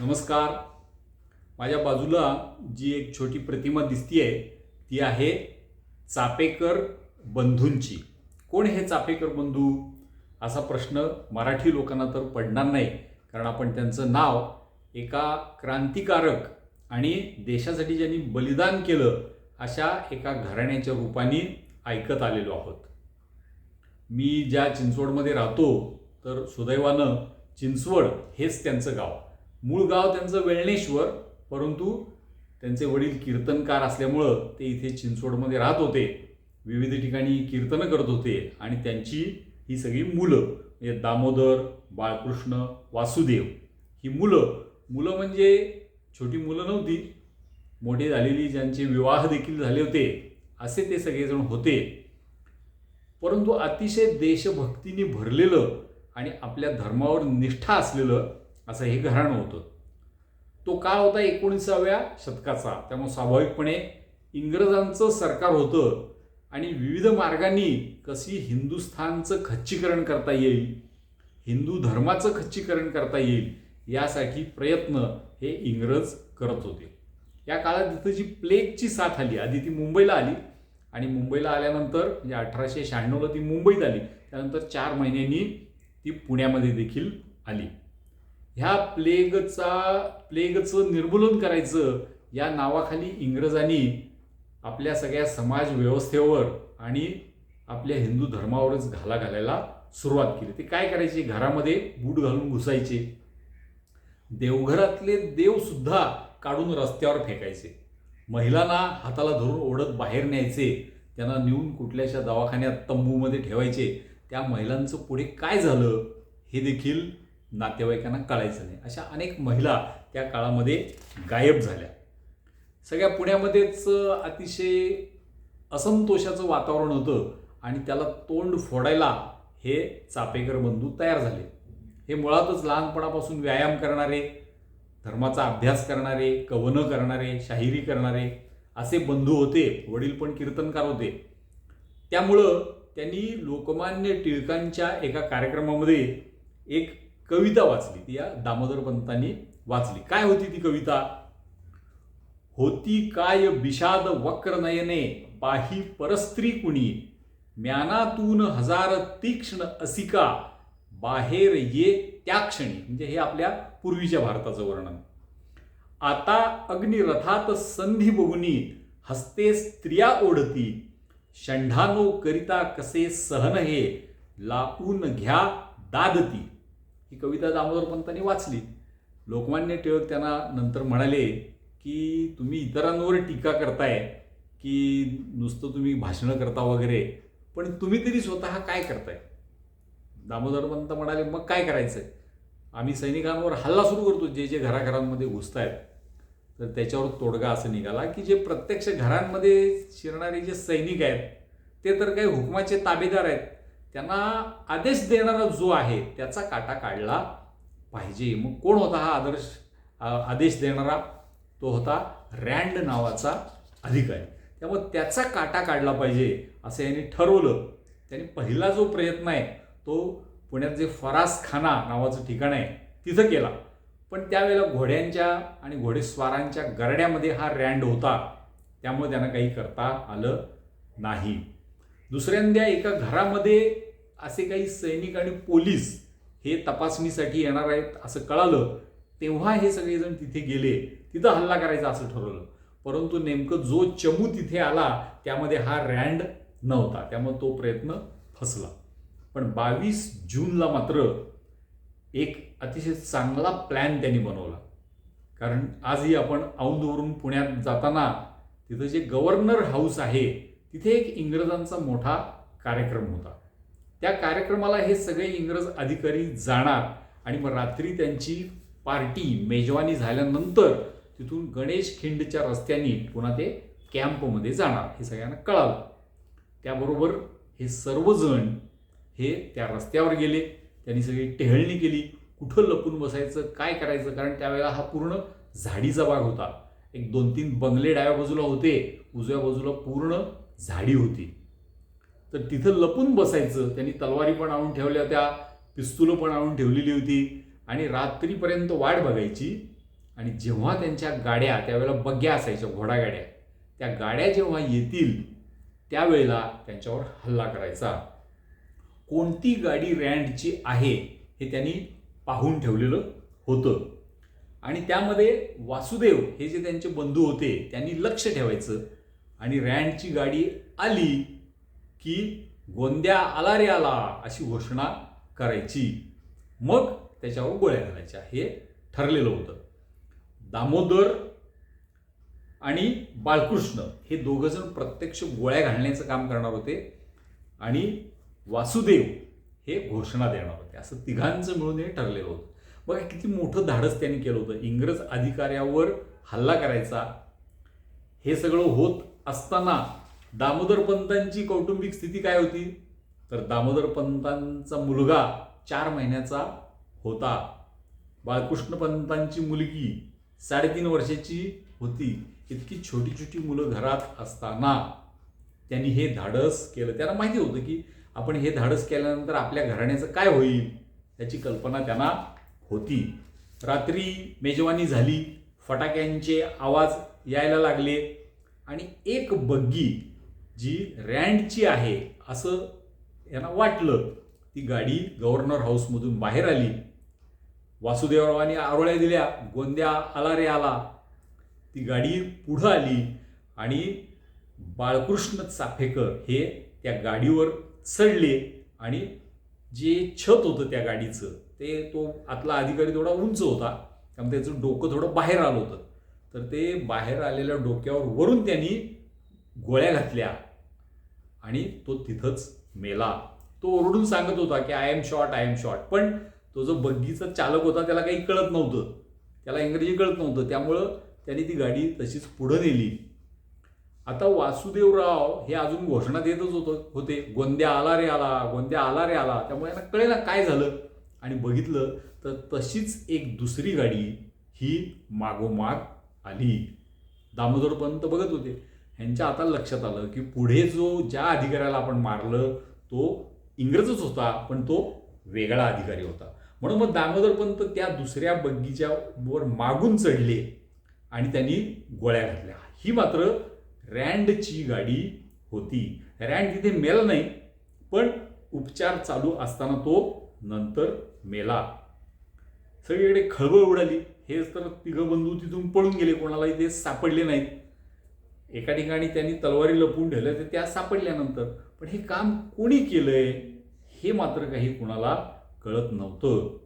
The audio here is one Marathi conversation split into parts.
नमस्कार. माझ्या बाजूला जी एक छोटी प्रतिमा दिसतीये ती आहे चापेकर बंधूंची. कोण हे चापेकर बंधू? असा प्रश्न मराठी लोकांना तर पडणार नाही कारण आपण त्यांचं नाव एका क्रांतिकारक आणि देशासाठी ज्यांनी बलिदान केलं अशा एका घराण्याच्या रूपाने ऐकत आलेलो आहोत. मी ज्या चिंचवडमध्ये राहतो तर सुदैवानं चिंचवड हेच त्यांचं गाव. मूळ गाव त्यांचं वेळणेश्वर परंतु त्यांचे वडील कीर्तनकार असल्यामुळं ते इथे चिंचवडमध्ये राहत होते. विविध ठिकाणी कीर्तनं करत होते आणि त्यांची ही सगळी मुलं म्हणजे दामोदर बाळकृष्ण वासुदेव ही मुलं मुलं म्हणजे छोटी मुलं नव्हती. मोठी झालेली ज्यांचे विवाह देखील झाले होते असे ते सगळेजण होते. परंतु अतिशय देशभक्तीने भरलेलं आणि आपल्या धर्मावर निष्ठा असलेलं असं हे घराणं होतं. तो काळ होता एकोणीसाव्या शतकाचा. त्यामुळे स्वाभाविकपणे इंग्रजांचं सरकार होतं आणि विविध मार्गांनी कशी हिंदुस्थानचं खच्चीकरण करता येईल हिंदू धर्माचं खच्चीकरण करता येईल यासाठी प्रयत्न हे इंग्रज करत होते. या काळात तिथं जी प्लेगची साथ आली आधी ती मुंबईला आली आणि मुंबईला आल्यानंतर म्हणजे अठराशे शहाण्णवला ती मुंबईत आली. त्यानंतर चार महिन्यांनी ती पुण्यामध्ये देखील आली. ह्या प्लेगचा प्लेगचं निर्मूलन करायचं या नावाखाली इंग्रजांनी आपल्या सगळ्या समाज व्यवस्थेवर आणि आपल्या हिंदू धर्मावरच घाला घालायला सुरुवात केली. ते काय करायचे? घरामध्ये बूट घालून घुसायचे. देवघरातले देवसुद्धा काढून रस्त्यावर फेकायचे. महिलांना हाताला धरून ओढत बाहेर न्यायचे. त्यांना नेऊन कुठल्याशा दवाखान्यात तंबूमध्ये ठेवायचे. त्या महिलांचं पुढे काय झालं? हे देखील नातेवाईकांना कळायचं नाही. अशा अनेक महिला त्या काळामध्ये गायब झाल्या. सगळ्या पुण्यामध्येच अतिशय असंतोषाचं वातावरण होतं आणि त्याला तोंड फोडायला हे चापेकर बंधू तयार झाले. हे मुळातच लहानपणापासून व्यायाम करणारे धर्माचा अभ्यास करणारे कवनं करणारे शाहिरी करणारे असे बंधू होते वडील पण कीर्तनकार होते. त्यामुळं त्यांनी लोकमान्य टिळकांच्या एका कार्यक्रमामध्ये एक कविता वाचली. ती या दामोदर पंतांनी वाचली. काय होती ती कविता? होती काय विषाद वक्र नयने पाही परस्त्री कुणी? म्यानातून हजार तीक्ष्ण असिका बाहेर ये त्या क्षणी. म्हणजे हे आपल्या पूर्वीच्या भारताचं वर्णन. आता अग्निरथात संधी बघुनी हस्ते स्त्रिया ओढती. षंढानो करिता कसे सहन हे लापून घ्या दादती. ही कविता दामोदर पंतांनी वाचली. लोकमान्य टिळक त्यांना नंतर म्हणाले की तुम्ही इतरांवर टीका करताय की नुसतं तुम्ही भाषणं करता वगैरे पण तुम्ही तरी स्वतः काय करताय? दामोदर पंत म्हणाले मग काय करायचं आहे आम्ही सैनिकांवर हल्ला सुरू करतो जे जे घराघरांमध्ये घुसत आहेत तर त्याच्यावर तोडगा असं निघाला की जे प्रत्यक्ष घरांमध्ये शिरणारे जे सैनिक आहेत ते तर काही हुकमाचे ताबेदार आहेत. त्यांना आदेश देणारा जो आहे त्याचा काटा काढला पाहिजे. मग कोण होता हा आदर्श आदेश देणारा? तो होता रँड नावाचा अधिकारी. त्यामुळे त्याचा काटा काढला पाहिजे असं यांनी ठरवलं. त्यांनी पहिला जो प्रयत्न आहे तो पुण्यात जे फरासखाना नावाचं ठिकाण आहे तिथं केला. पण त्यावेळेला घोड्यांच्या आणि घोडेस्वारांच्या गरड्यामध्ये हा रँड होता. त्यामुळे त्यांना काही करता आलं नाही. दुसऱ्यांदा एका घरामध्ये असे काही सैनिक आणि पोलीस हे तपासणीसाठी येणार आहेत असं कळालं तेव्हा हे सगळेजण तिथे गेले. तिथं हल्ला करायचा असं ठरवलं. परंतु नेमकं जो चमू तिथे आला त्यामध्ये हा रँड नव्हता. त्यामुळे तो प्रयत्न फसला. पण बावीस जूनला मात्र एक अतिशय चांगला प्लॅन त्यांनी बनवला. कारण आजही आपण औंधवरून पुण्यात जाताना तिथं जे गव्हर्नर हाऊस आहे तिथे एक इंग्रजांचा मोठा कार्यक्रम होता. त्या कार्यक्रमाला हे सगळे इंग्रज अधिकारी जाणार आणि मग रात्री त्यांची पार्टी मेजवानी झाल्यानंतर तिथून गणेश खिंडच्या रस्त्याने पुन्हा ते कॅम्पमध्ये जाणार हे सगळ्यांना कळालं. त्याबरोबर हे सर्वजण हे त्या रस्त्यावर गेले. त्यांनी सगळी टेहळणी केली. कुठं लपून बसायचं काय करायचं? कारण त्यावेळेला हा पूर्ण झाडीचा भाग होता. एक दोन तीन बंगले डाव्या बाजूला होते. उजव्या बाजूला पूर्ण झाडी होती. तर तिथं लपून बसायचं. त्यांनी तलवारी पण आणून ठेवल्या होत्या पिस्तुलं पण आणून ठेवलेली होती. आणि रात्रीपर्यंत वाट बघायची. आणि जेव्हा त्यांच्या गाड्या त्यावेळेला बग्या असायच्या घोडागाड्या. त्या गाड्या जेव्हा येतील त्यावेळेला त्यांच्यावर हल्ला करायचा. कोणती गाडी रँडची आहे हे त्यांनी पाहून ठेवलेलं होतं. आणि त्यामध्ये वासुदेव हे जे त्यांचे बंधू होते त्यांनी लक्ष ठेवायचं. आणि रँडची गाडी आली की गोंद्या आला रे आला अशी घोषणा करायची. मग त्याच्यावर गोळ्या घालायच्या. हे ठरलेलं होतं. दामोदर आणि बाळकृष्ण हे दोघंजण प्रत्यक्ष गोळ्या घालण्याचं काम करणार होते आणि वासुदेव हे घोषणा देणार होते. असं तिघांचं मिळून हे ठरलेलं होतं. बघा किती मोठं धाडस त्यांनी केलं होतं. इंग्रज अधिकाऱ्यावर हल्ला करायचा. हे सगळं होत असताना दामोदर पंतांची कौटुंबिक स्थिती काय होती? तर दामोदर पंतांचा मुलगा चार महिन्याचा होता. बाळकृष्ण पंतांची मुलगी साडेतीन वर्षाची होती. इतकी छोटी छोटी मुलं घरात असताना त्यांनी हे धाडस केलं. त्यांना माहिती होतं की आपण हे धाडस केल्यानंतर आपल्या घराण्याचं काय होईल याची कल्पना त्यांना होती. रात्री मेजवानी झाली. फटाक्यांचे आवाज यायला लागले. आणि एक बग्गी जी रँडची आहे असं यांना वाटलं. ती गाडी गव्हर्नर हाऊसमधून बाहेर आली. वासुदेवरावांनी आरोळ्या दिल्या गोंद्या आला रे आला. ती गाडी पुढं आली आणि बाळकृष्ण चाफेकर हे त्या गाडीवर चढले आणि जे छत होतं त्या गाडीचं ते तो आतला अधिकारी थोडा उंच होता. त्यामुळे त्याचं डोकं थोडं बाहेर आलं होतं. तर ते बाहेर आलेल्या डोक्यावर वरून त्यांनी गोळ्या घातल्या. आणि तो तिथंच मेला. तो ओरडून सांगत होता की I am short I am short पण तो जो बग्गीचा चालक होता त्याला काही कळत नव्हतं. त्याला इंग्रजी कळत नव्हतं. त्यामुळं त्यांनी ती गाडी तशीच पुढं नेली. आता वासुदेवराव हे अजून घोषणा देतच होतं होते. गोंद्या आला रे आला गोंद्या आला रे आला. त्यामुळे यांना कळेना काय झालं. आणि बघितलं तर तशीच एक दुसरी गाडी ही मागोमाग आली. दामोदरपंत बघत होते. ह्यांच्या आता लक्षात आलं की पुढे जो ज्या अधिकाऱ्याला आपण मारलं तो इंग्रजच होता पण तो वेगळा अधिकारी होता. म्हणून मग दामोदरपंत त्या दुसऱ्या बग्गीच्यावर मागून चढले आणि त्यांनी गोळ्या घातल्या. ही मात्र रँडची गाडी होती. रँड तिथे मेला नाही पण उपचार चालू असताना तो नंतर मेला. सगळीकडे खळबळ उडाली. हेच तर तिघं बंधू तिथून पळून गेले कोणालाही ते सापडले नाहीत. एका ठिकाणी त्यांनी तलवारी लपवून ठेवल्या तर त्या सापडल्यानंतर. पण हे काम कोणी केलंय हे मात्र काही कुणाला कळत नव्हतं.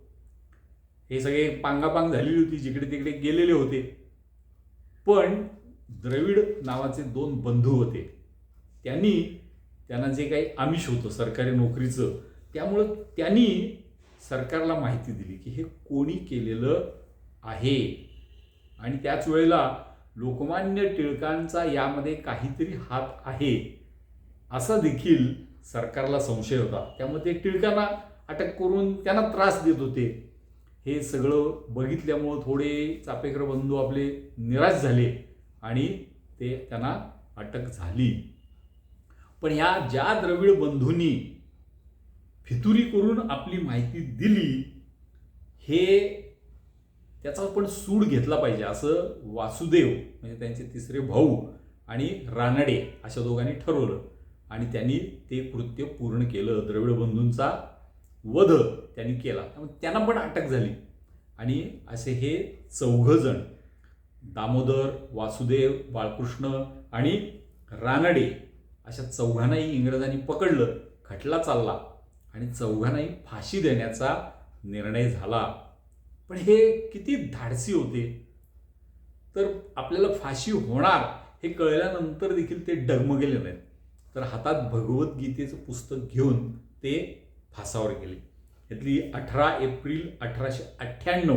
हे सगळे पांगापांग झालेली होती जिकडे तिकडे गेलेले होते. पण द्रविड नावाचे दोन बंधू होते. त्यांनी त्यांना जे काही आमिष होतं सरकारी नोकरीचं त्यामुळं त्यांनी सरकारला माहिती दिली की हे कोणी केलेलं आहे. आणि त्याच वेळेला लोकमान्य टिळकांचा यामध्ये काहीतरी हात आहे. असा देखील सरकारला संशय होता. त्यामुळे ते टिळकांना अटक करून त्यांना त्रास देत होते. हे सगळं बघितल्यामुळं थोडे चापेकर बंधू आपले निराश झाले आणि ते त्यांना अटक झाली. पण ह्या ज्या द्रविड बंधूंनी फितुरी करून आपली माहिती दिली हे त्याचा पण सूड घेतला पाहिजे असं वासुदेव म्हणजे त्यांचे तिसरे भाऊ आणि रानडे अशा दोघांनी ठरवलं. आणि त्यांनी ते कृत्य पूर्ण केलं. द्रविड बंधूंचा वध त्यांनी केला. त्यामुळे त्यांना पण अटक झाली. आणि असे हे चौघजण दामोदर वासुदेव बाळकृष्ण आणि रानडे अशा चौघांनाही इंग्रजांनी पकडलं. खटला चालला आणि चौघांनाही फाशी देण्याचा निर्णय झाला. पण हे किती धाडसी होते. तर आपल्याला फाशी होणार हे कळल्यानंतर देखील ते डगमगेले नाहीत. तर हातात भगवद्गीतेचं पुस्तक घेऊन ते फासावर गेले. यातली अठरा एप्रिल अठराशे अठ्ठ्याण्णव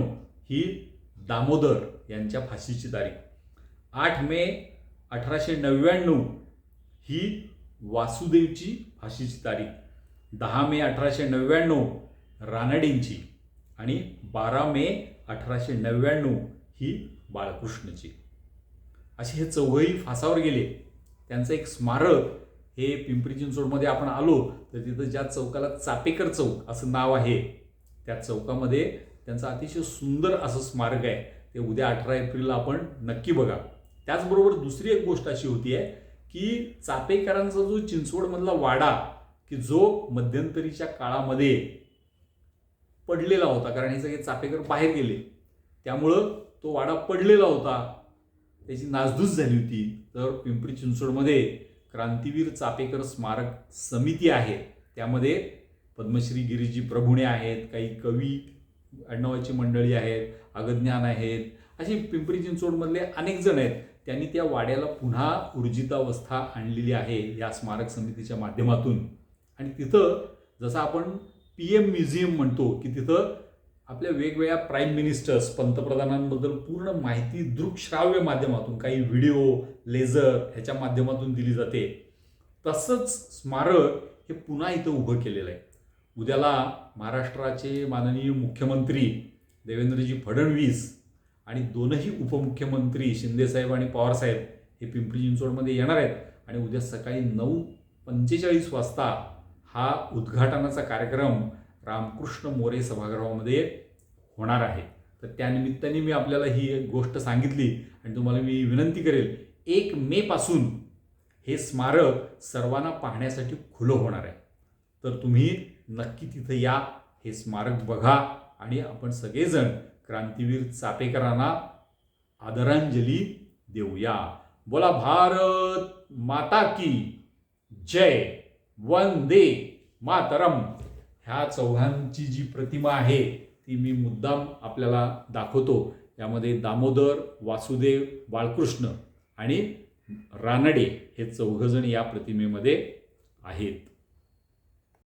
ही दामोदर यांच्या फाशीची तारीख. आठ मे अठराशे नव्याण्णव ही वासुदेवची फाशीची तारीख. दहा मे अठराशे नव्याण्णव रानडेंची. आणि बारा मे अठराशे नव्याण्णव ही बाळकृष्णची. असे हे चौघही फासावर गेले. त्यांचं एक स्मारक हे पिंपरी चिंचवडमध्ये आपण आलो तर तिथं ज्या चौकाला चापेकर चौक असं नाव आहे त्या चौकामध्ये त्यांचं अतिशय सुंदर असं स्मारक आहे. ते उद्या अठरा एप्रिलला आपण नक्की बघा. त्याचबरोबर दुसरी एक गोष्ट अशी होती आहे की चापेकरांचा जो चिंचवडमधला वाडा की जो मध्यंतरीच्या काळामध्ये पडलेला होता कारण हे सगळे चापेकर बाहेर गेले. त्यामुळं तो वाडा पडलेला होता. त्याची नासधूस झाली होती. तर पिंपरी चिंचवडमध्ये क्रांतीवीर चापेकर स्मारक समिती आहे. त्यामध्ये पद्मश्री गिरीजी प्रभुणे आहेत काही कवी आडनावाची मंडळी आहेत अगज्ञान आहेत अशी पिंपरी चिंचवडमधले अनेक जण आहेत. त्यांनी त्या वाड्याला पुन्हा ऊर्जितावस्था आणलेली आहे या स्मारक समितीच्या माध्यमातून. आणि तिथं जसं आपण पी एम म्युझियम म्हणतो की तिथं आपल्या वेगवेगळ्या प्राईम मिनिस्टर्स पंतप्रधानांबद्दल पूर्ण माहिती दृकश्राव्य माध्यमातून काही व्हिडिओ लेझर ह्याच्या माध्यमातून दिली जाते. तसंच स्मारक हे पुन्हा इथं उभं केलेलं आहे. उद्याला महाराष्ट्राचे माननीय मुख्यमंत्री देवेंद्रजी फडणवीस आणि दोनही उपमुख्यमंत्री शिंदेसाहेब आणि पवारसाहेब हे पिंपरी चिंचवडमध्ये येणार आहेत. आणि उद्या सकाळी नऊ पंचेचाळीस वाजता हा उद्घाटनाचा कार्यक्रम रामकृष्ण मोरे सभागृहामध्ये होणार आहे. तर त्यानिमित्ताने मी आपल्याला ही एक गोष्ट सांगितली आणि तुम्हाला मी विनंती करेल एक मे पासून हे स्मारक सर्वांना पाहण्यासाठी खुलं होणार आहे. तर तुम्ही नक्की तिथं या हे स्मारक बघा आणि आपण सगळेजण क्रांतीवीर चापेकरांना आदरांजली देऊया. बोला भारत माता की जय. वंदे मातरम. ह्या चौघांची जी प्रतिमा आहे ती मी मुद्दाम आपल्याला दाखवतो. यामध्ये दामोदर वासुदेव बाळकृष्ण आणि रानडे हे चौघजण या प्रतिमेमध्ये आहेत.